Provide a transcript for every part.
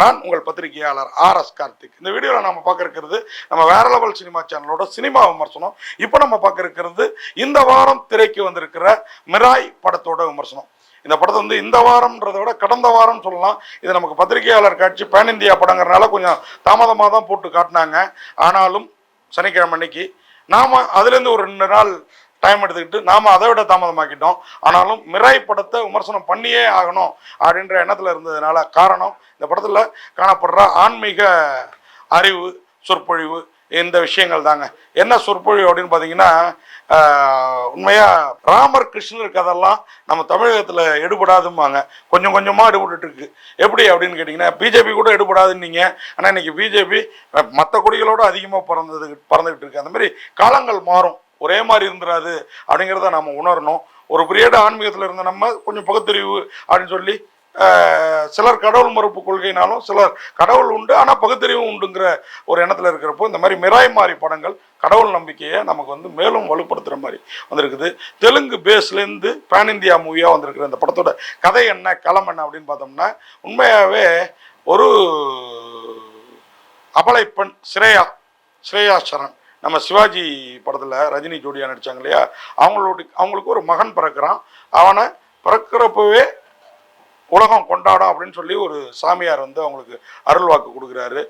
நான் உங்கள் பத்திரிகையாளர் ஆர் எஸ் கார்த்திக். இந்த வீடியோவில் நம்ம பார்க்க இருக்கிறது நம்ம வேற லெவல் சினிமா சேனலோட சினிமா விமர்சனம். இப்போ நம்ம பார்க்க இருக்கிறது இந்த வாரம் திரைக்கு வந்திருக்கிற மிராய் படத்தோட விமர்சனம். இந்த படத்தை வந்து இந்த வாரம்ன்றதை விட கடந்த வாரம் சொல்லலாம். இது நமக்கு பத்திரிகையாளர் காட்சி பேன் இந்தியா படங்கிறனால கொஞ்சம் தாமதமாக தான் போட்டு காட்டினாங்க. ஆனாலும் சனிக்கிழமை அன்னைக்கு நாம் அதுலேருந்து ஒரு ரெண்டு நாள் டைம் எடுத்துக்கிட்டு நாம அதை விட தாமதமாக்கிட்டோம். ஆனாலும் மிராய் படத்தை விமர்சனம் பண்ணியே ஆகணும் அப்படின்ற எண்ணத்தில் இருந்ததுனால காரணம் இந்த படத்தில் காணப்படுற ஆன்மீக அறிவு சொற்பொழிவு இந்த விஷயங்கள் தாங்க. என்ன சொற்பொழிவு அப்படின்னு பார்த்தீங்கன்னா உண்மையாக உண்மையா ராமர் கிருஷ்ணர் கதெல்லாம் நம்ம தமிழகத்தில் எடுபடாதும்பாங்க. கொஞ்சம் கொஞ்சமாக எடுபட்டு இருக்கு எப்படி அப்படின்னு கேட்டிங்கன்னா பிஜேபி கூட எடுபடாதுன்னீங்க. ஆனால் இன்னைக்கு பிஜேபி மற்ற கொடிகளோட அதிகமாக பறந்தது பறந்துகிட்டு இருக்கு. அந்த மாதிரி காலங்கள் மாறும். ஒரே மாதிரி இருந்துடாது அப்படிங்கிறத நம்ம உணரணும். ஒரு பீரியட் ஆன்மீகத்தில் இருந்த நம்ம கொஞ்சம் பகுத்தறிவு அப்படின்னு சொல்லி சிலர் கடவுள் மறுப்பு கொள்கைனாலும் சிலர் கடவுள் உண்டு ஆனால் பகுத்தறிவும் உண்டுங்கிற ஒரு எண்ணத்தில் இருக்கிறப்போ இந்த மாதிரி மிராய் மாறி படங்கள் கடவுள் நம்பிக்கையை நமக்கு வந்து மேலும் வலுப்படுத்துகிற மாதிரி வந்திருக்குது. தெலுங்கு பேஸ்லேருந்து பேன் இந்தியா மூவியாக வந்திருக்கிற இந்த படத்தோட கதை என்ன களம் என்ன அப்படின்னு பார்த்தோம்னா உண்மையாகவே ஒரு அபலைப்பெண் ஸ்ரேயா ஸ்ரேயா சரண். நம்ம சிவாஜி படத்தில் ரஜினி ஜோடியா நடித்தாங்க இல்லையா? அவங்களோட அவங்களுக்கு ஒரு மகன் பிறக்கிறான். அவனை பிறக்கிறப்பவே உலகம் கொண்டாடும் அப்படின்னு சொல்லி ஒரு சாமியார் வந்து அவங்களுக்கு அருள் வாக்கு கொடுக்குறாரு.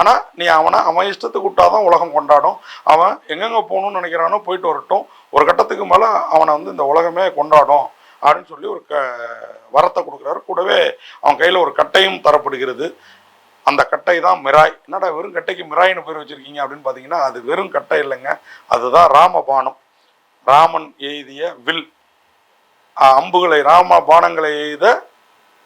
ஆனால் நீ அவனை அவன் இஷ்டத்துக்கு விட்டாதான் உலகம் கொண்டாடும். அவன் எங்கெங்கே போகணும்னு நினைக்கிறானோ போயிட்டு வரட்டும். ஒரு கட்டத்துக்கு மேலே அவனை வந்து இந்த உலகமே கொண்டாடும் அப்படின்னு சொல்லி ஒரு க வரத்தை கொடுக்குறாரு. கூடவே அவன் கையில் ஒரு கட்டையும் தரப்படுகிறது. அந்த கட்டை தான் மிராய். என்னடா வெறும் கட்டைக்கு மிராய்னு பேர் வச்சிருக்கீங்க அப்படின்னு பார்த்தீங்கன்னா அது வெறும் கட்டை இல்லைங்க. அதுதான் ராமபானம். ராமன் எய்திய வில். அம்புகளை ராம பானங்களை எய்த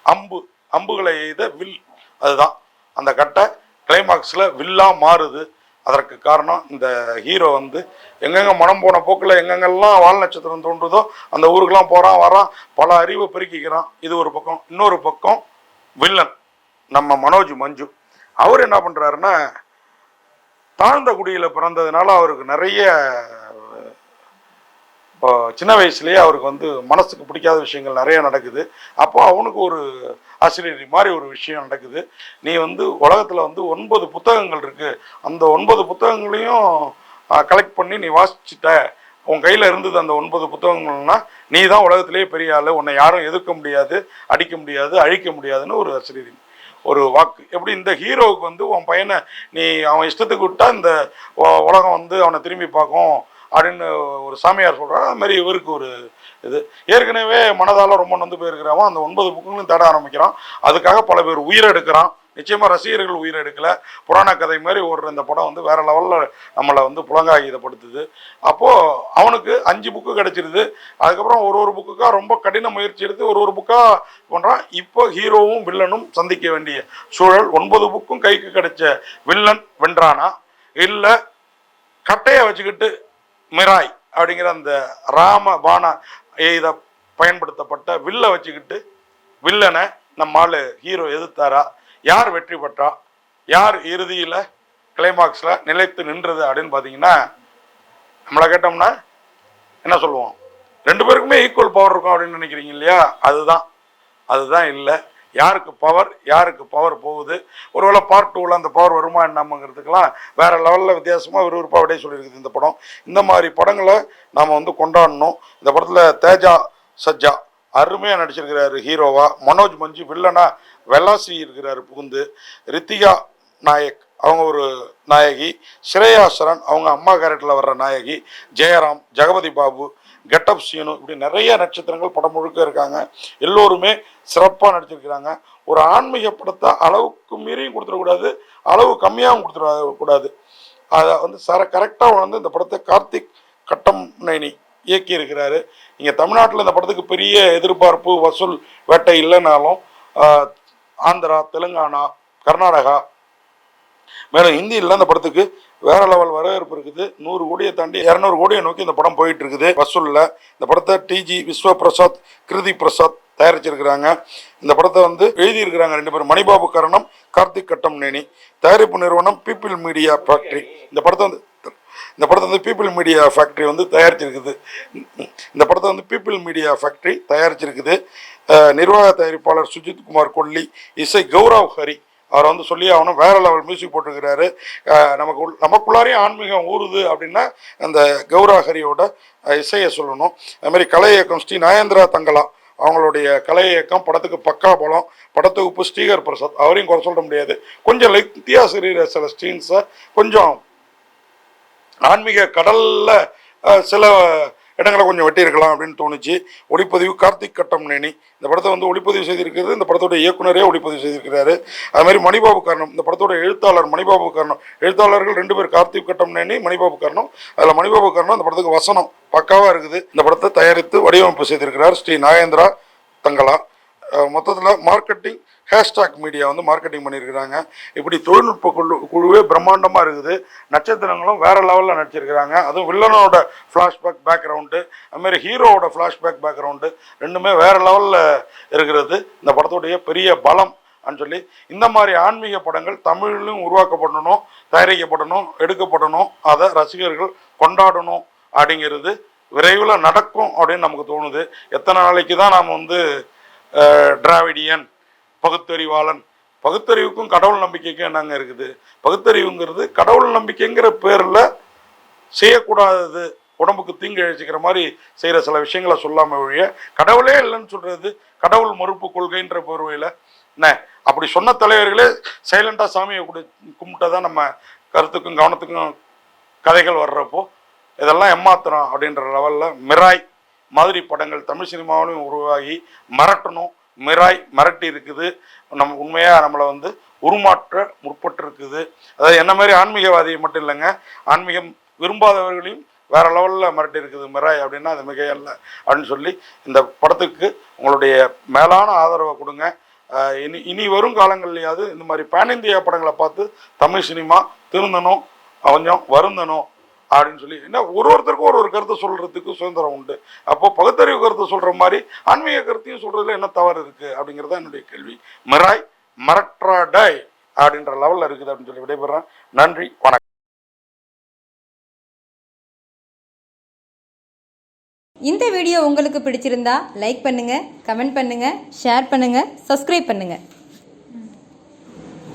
அம்பு அம்புகளை எய்த வில். அதுதான். அந்த கட்டை கிளைமாக்ஸில் வில்லாக மாறுது. அதற்கு காரணம் இந்த ஹீரோ வந்து எங்கெங்க மனம் போன போக்கில் எங்கெங்கெல்லாம் வால் நட்சத்திரம் தோன்றுதோ அந்த ஊருக்கெல்லாம் போகிறான் வரான் பல அறிவை பெருக்கிக்கிறான். இது ஒரு பக்கம். இன்னொரு பக்கம் வில்லன். நம்ம மனோஜ் மஞ்சு. அவர் என்ன பண்ணுறாருன்னா தாழ்ந்த குடியில் பிறந்ததுனால அவருக்கு நிறைய இப்போ சின்ன வயசுலேயே அவருக்கு வந்து மனசுக்கு பிடிக்காத விஷயங்கள் நிறைய நடக்குது. அப்போ அவனுக்கு ஒரு ஆசிரியர் மாதிரி ஒரு விஷயம் நடக்குது. நீ வந்து உலகத்தில் வந்து ஒன்பது புத்தகங்கள் இருக்குது அந்த ஒன்பது புத்தகங்களையும் கலெக்ட் பண்ணி நீ வாசிச்சிட்ட. உன் கையில் இருந்தது அந்த ஒன்பது புத்தகங்கள்னா நீ தான் உலகத்திலேயே பெரிய ஆள். உன்னை யாரும் எதிர்க்க முடியாது அடிக்க முடியாது அழிக்க முடியாதுன்னு ஒரு ஆசிரியர். ஒரு வாக்கு. எப்படி இந்த ஹீரோவுக்கு வந்து உன் பையனை நீ அவன் இஷ்டத்துக்கு விட்டா இந்த உலகம் வந்து அவனை திரும்பி பார்க்கும் அப்படின்னு ஒரு சாமியார் சொல்கிறார் அது மாதிரி இவருக்கு ஒரு இது. ஏற்கனவே மனதால் ரொம்ப நொந்து போயிருக்கிறவன் அந்த ஒன்பது புக்குங்களும் தேட ஆரம்பிக்கிறான். அதுக்காக பல பேர் உயிரெடுக்கிறான் நிச்சயமாக ரசிகர்கள் உயிர் எடுக்கல. புராண கதை மாதிரி ஓடுற இந்த படம் வந்து வேற லெவலில் நம்மளை வந்து புலங்காகிதப்படுத்துது. அப்போது அவனுக்கு அஞ்சு புக்கு கிடைச்சிருது. அதுக்கப்புறம் ஒரு ஒரு புக்குக்காக ரொம்ப கடின முயற்சி எடுத்து ஒரு ஒரு புக்காக பண்ணுறான் இப்போ ஹீரோவும் வில்லனும் சந்திக்க வேண்டிய சூழல். ஒன்பது புக்கும் கைக்கு கிடைச்ச வில்லன் வென்றானா? இல்லை கட்டையை வச்சுக்கிட்டு மிராய் அப்படிங்கிற அந்த ராம பான எய்த பயன்படுத்தப்பட்ட வில்லை வச்சுக்கிட்டு வில்லனை நம்ம ஹீரோ எதிர்த்தாரா? யார் வெற்றி பெற்றா? யார் இறுதியில் கிளைமாக்ஸில் நிலைத்து நின்றது அப்படின்னு பார்த்தீங்கன்னா நம்மளை கேட்டோம்னா என்ன சொல்லுவோம்? ரெண்டு பேருக்குமே ஈக்குவல் பவர் இருக்கும் அப்படின்னு நினைக்கிறீங்க இல்லையா? அதுதான். அதுதான் இல்லை. யாருக்கு பவர் யாருக்கு பவர் போகுது? ஒருவேளை பார்ட் டூவில் அந்த பவர் வருமா என்னம்ங்கிறதுக்கெல்லாம் வேறு லெவலில் வித்தியாசமாக விறுவிறுப்பாக விடைய சொல்லியிருக்குது இந்த படம். இந்த மாதிரி படங்களை நாம் வந்து கொண்டாடணும். இந்த படத்தில் தேஜா சஜ்ஜா அருமையாக நடிச்சிருக்கிறாரு ஹீரோவா. மனோஜ் மஞ்சு வில்லனா வெள்ளாசி இருக்கிறாரு புகுந்து ரித்திகா நாயக் அவங்க ஒரு நாயகி ஸ்ரேயாசரன் அவங்க அம்மா கேரக்டரில் வர்ற நாயகி ஜெயராம் ஜெகபதி பாபு கெட்டப் சீனு இப்படி நிறைய நட்சத்திரங்கள் படம் முழுக்க இருக்காங்க. எல்லோருமே சிறப்பாக நடிச்சிருக்கிறாங்க. ஒரு ஆன்மீக படத்தை அளவுக்கு மீறியும் கொடுத்துடக்கூடாது அளவு கம்மியாகவும் கொடுத்துடக்கூடாது. அதை வந்து சர கரெக்டாக வந்து இந்த படத்தை கார்த்திக் கட்டம் நைனி இயக்கி இருக்கிறாரு இங்கே தமிழ்நாட்டில் இந்த படத்துக்கு பெரிய எதிர்பார்ப்பு வசூல் வேட்டை இல்லைனாலும் ஆந்திரா தெலுங்கானா கர்நாடகா. மேலும் ஹிந்தியில் இந்த படத்துக்கு வேற லெவல் வரவேற்பு இருக்குது. நூறு கோடியை தாண்டி இரநூறு கோடியை நோக்கி இந்த படம் போயிட்டு இருக்குது வசூலில் இந்த படத்தை டிஜி விஸ்வ பிரசாத் கிருதி பிரசாத் தயாரிச்சிருக்கிறாங்க. இந்த படத்தை வந்து எழுதியிருக்கிறாங்க ரெண்டு பேரும். மணிபாபு கரணம் கார்த்திக் கட்டம் நேனி தயாரிப்பு நிறுவனம் பீப்பிள் மீடியா ஃபேக்டரி. இந்த படத்தை வந்து இந்த படத்தை வந்து பீப்பிள் மீடியா ஃபேக்ட்ரி வந்து தயாரிச்சிருக்குது. இந்த படத்தை வந்து பீப்பிள் மீடியா ஃபேக்ட்ரி தயாரிச்சிருக்குது. நிர்வாக தயாரிப்பாளர் சுஜித் குமார் கொல்லி இசை கௌரவ் ஹரி. அவரை வந்து சொல்லி ஆகணும் வேற லெவல் மியூசிக் போட்டிருக்கிறாரு. நமக்கு நமக்குள்ளாரையும் ஆன்மீகம் ஊறுது அப்படின்னா அந்த கௌரா ஹரியோட இசையை சொல்லணும். அதுமாரி கலை இயக்கம் ஸ்ரீ நயேந்திரா தங்கலா. அவங்களுடைய கலை இயக்கம் படத்துக்கு பக்கா பலம். படத்தொகுப்பு ஸ்ரீகர் பிரசாத். அவரையும் குறை சொல்ல முடியாது. கொஞ்சம் லெக்தியா சிறிய சில ஸ்டீன்ஸை கொஞ்சம் ஆன்மீக கடல்ல சில இடங்களை கொஞ்சம் வெட்டியிருக்கலாம் அப்படின்னு தோணுச்சு. ஒளிப்பதிவு கார்த்திக் கட்டம்னேனி இந்த படத்தை வந்து ஒளிப்பதிவு செய்திருக்கிறது. இந்த படத்தோட இயக்குனரே ஒளிப்பதிவு செய்திருக்கிறாரு. அது மாதிரி மணிபாபு காரணம். இந்த படத்தோட எழுத்தாளர் மணிபாபு காரணம். எழுத்தாளர்கள் ரெண்டு பேர் கார்த்திக் கட்டம்னேனி மணிபாபு காரணம். அதில் மணிபாபு காரணம் இந்த படத்துக்கு வசனம் பக்காவாக இருக்குது. இந்த படத்தை தயாரித்து வடிவமைப்பு செய்திருக்கிறார் ஸ்ரீ நாகேந்திரா தங்கலா மொத்தத்தில் மார்க்கெட்டிங் ஹேஷ்டாக் மீடியா வந்து மார்க்கெட்டிங் பண்ணியிருக்கிறாங்க. இப்படி தொழில்நுட்ப குழு குழுவே பிரம்மாண்டமாக இருக்குது. நட்சத்திரங்களும் வேறு லெவலில் நடிச்சிருக்கிறாங்க. அதுவும் வில்லனோட ஃப்ளாஷ்பேக் பேக்ரவுண்டு அதுமாரி ஹீரோவோட ஃப்ளாஷ்பேக் பேக்ரவுண்டு ரெண்டுமே வேறு லெவலில் இருக்கிறது. இந்த படத்துடைய பெரிய பலம் அப்படின்னு சொல்லி இந்த மாதிரி ஆன்மீக படங்கள் தமிழிலும் உருவாக்கப்படணும் தயாரிக்கப்படணும் எடுக்கப்படணும். அதை ரசிகர்கள் கொண்டாடணும் அப்படிங்கிறது விரைவில் நடக்கும் அப்படின்னு நமக்கு தோணுது. எத்தனை நாளைக்கு தான் நாம் வந்து டிராவிடியன் பகுத்தறிவாளன். பகுத்தறிவுக்கும் கடவுள் நம்பிக்கைக்கும் என்னங்க இருக்குது? பகுத்தறிவுங்கிறது கடவுள் நம்பிக்கைங்கிற பேரில் செய்யக்கூடாதது. உடம்புக்கு தீங்கு இழைச்சிக்கிற மாதிரி செய்கிற சில விஷயங்களை சொல்லாம ஒழிய கடவுளே இல்லைன்னு சொல்கிறது கடவுள் மறுப்பு கொள்கைன்ற போர்வையில். என்ன? அப்படி சொன்ன தலைவர்களே சைலண்டாக சாமியை கூட கும்பிட்டா தான் நம்ம கருத்துக்கும் கவனத்துக்கும் கதைகள் வர்றப்போ இதெல்லாம் ஏமாத்துறோம் அப்படின்ற லெவலில் மிராய் மாதிரி படங்கள் தமிழ் சினிமாவிலும் உருவாகி மிரட்டணும் மிராய் மிரட்டி இருக்குது. நம்ம உண்மையாக நம்மளை வந்து உருமாற்ற முற்பட்டு இருக்குது. அதாவது என்ன மாதிரி ஆன்மீகவாதியை மட்டும் இல்லைங்க ஆன்மீகம் விரும்பாதவர்களையும் வேற லெவலில் மிரட்டி இருக்குது மிராய் அப்படின்னா அது மிகையல்ல அப்படின்னு சொல்லி இந்த படத்துக்கு உங்களுடைய மேலான ஆதரவை கொடுங்க. இனி இனி வரும் காலங்கள்லையாவது இந்த மாதிரி பேன் இந்தியா படங்களை பார்த்து தமிழ் சினிமா திருந்தணும் கொஞ்சம் வருந்தணும். அப்படின்னு சொல்லி என்ன ஒரு ஒருத்தருக்கும் ஒரு ஒரு கருத்தை சொல்றதுக்கு சுதந்திரம் உண்டு. அப்போ பகுத்தறிவு கருத்தை சொல்ற மாதிரி ஆன்மீக கருத்தையும் சொல்றதுல என்ன தவறு இருக்கு அப்படிங்கிறது என்னுடைய கேள்வி. மிராய் மரட்ராடாய் அப்படின்ற லெவலில் இருக்குது அப்படின்னு சொல்லி விடைபெறேன் நன்றி வணக்கம். இந்த வீடியோ உங்களுக்கு பிடிச்சிருந்தா லைக் பண்ணுங்க கமெண்ட் பண்ணுங்க ஷேர் பண்ணுங்க சப்ஸ்கிரைப் பண்ணுங்க.